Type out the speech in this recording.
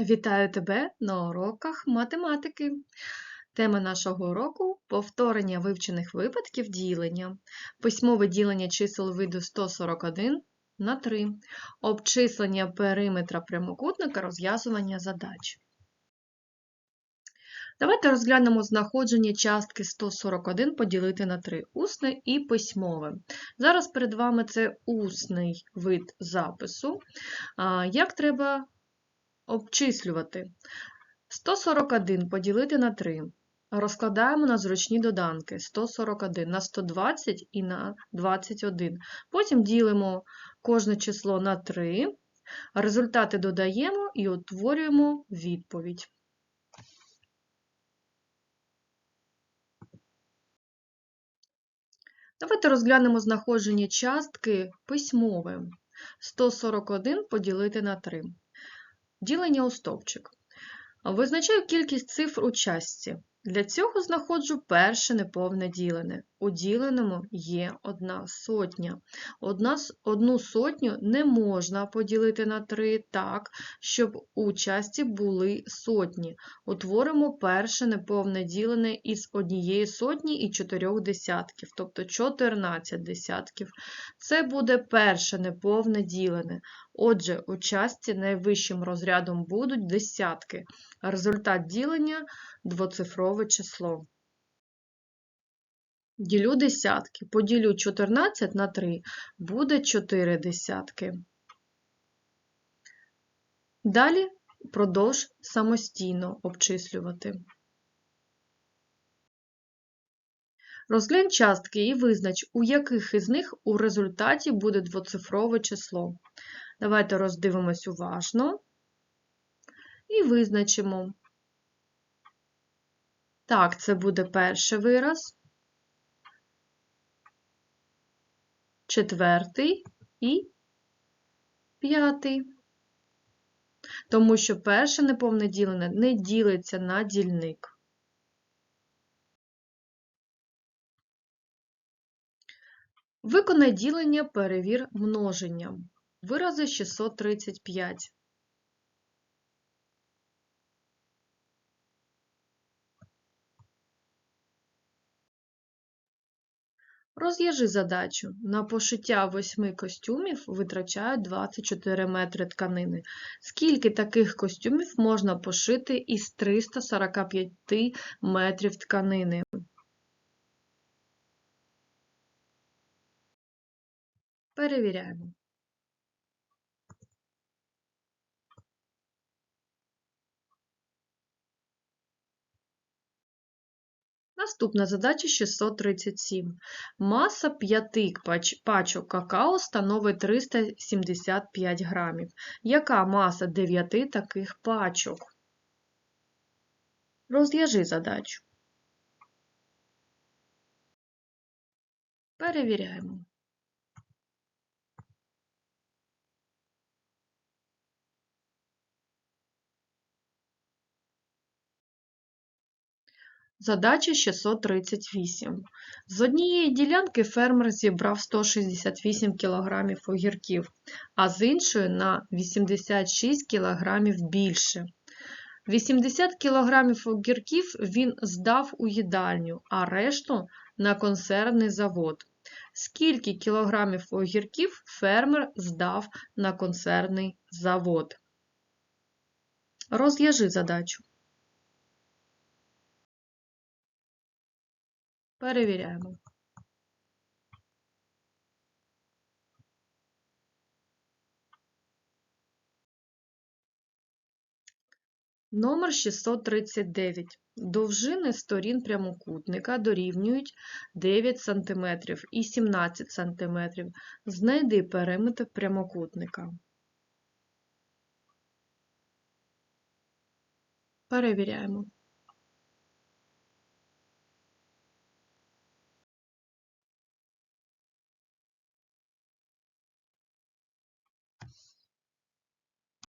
Вітаю тебе на уроках математики. Тема нашого уроку повторення вивчених випадків ділення, письмове ділення чисел виду 141 на 3, обчислення периметра прямокутника, розв'язування задач. Давайте розглянемо знаходження частки 141 поділити на 3 усне і письмове. Зараз перед вами це усний вид запису. Як треба обчислювати? 141 поділити на 3. Розкладаємо на зручні доданки 141 на 120 і на 21. Потім ділимо кожне число на 3, результати додаємо і утворюємо відповідь. Давайте розглянемо знаходження частки письмове. 141 поділити на 3. Ділення у стовпчик. Визначаю кількість цифр у частці. Для цього знаходжу перше неповне ділене. У діленому є одна сотня. Одна, одну сотню не можна поділити на 3 так, щоб у частці були сотні. Утворимо перше неповне ділене із однієї сотні і чотирьох десятків, тобто 14 десятків. Це буде перше неповне ділене. Отже, у частці найвищим розрядом будуть десятки. Результат ділення двоцифрове число. Ділю десятки. Поділю 14 на 3, буде 4 десятки. Далі продовж самостійно обчислювати. Розглянь частки і визнач, у яких із них у результаті буде двоцифрове число. Давайте роздивимось уважно і визначимо. Так, це буде перший вираз, четвертий і п'ятий. Тому що перше неповне ділене не ділиться на дільник. Виконай ділення, перевір множенням. Вирази 635. Розв'яжи задачу. На пошиття восьми костюмів витрачають 24 метри тканини. Скільки таких костюмів можна пошити із 345 метрів тканини? Перевіряємо. Наступна задача 637. Маса 5 пачок какао становить 375 грамів. Яка маса 9 таких пачок? Розв'яжи задачу. Перевіряємо. Задача 638. З однієї ділянки фермер зібрав 168 кг огірків, а з іншої на 86 кг більше. 80 кг огірків він здав у їдальню, а решту на консервний завод. Скільки кілограмів огірків фермер здав на консервний завод? Розв'яжи задачу. Перевіряємо. Номер 639. Довжини сторін прямокутника дорівнюють 9 см і 17 см. Знайди периметр прямокутника. Перевіряємо.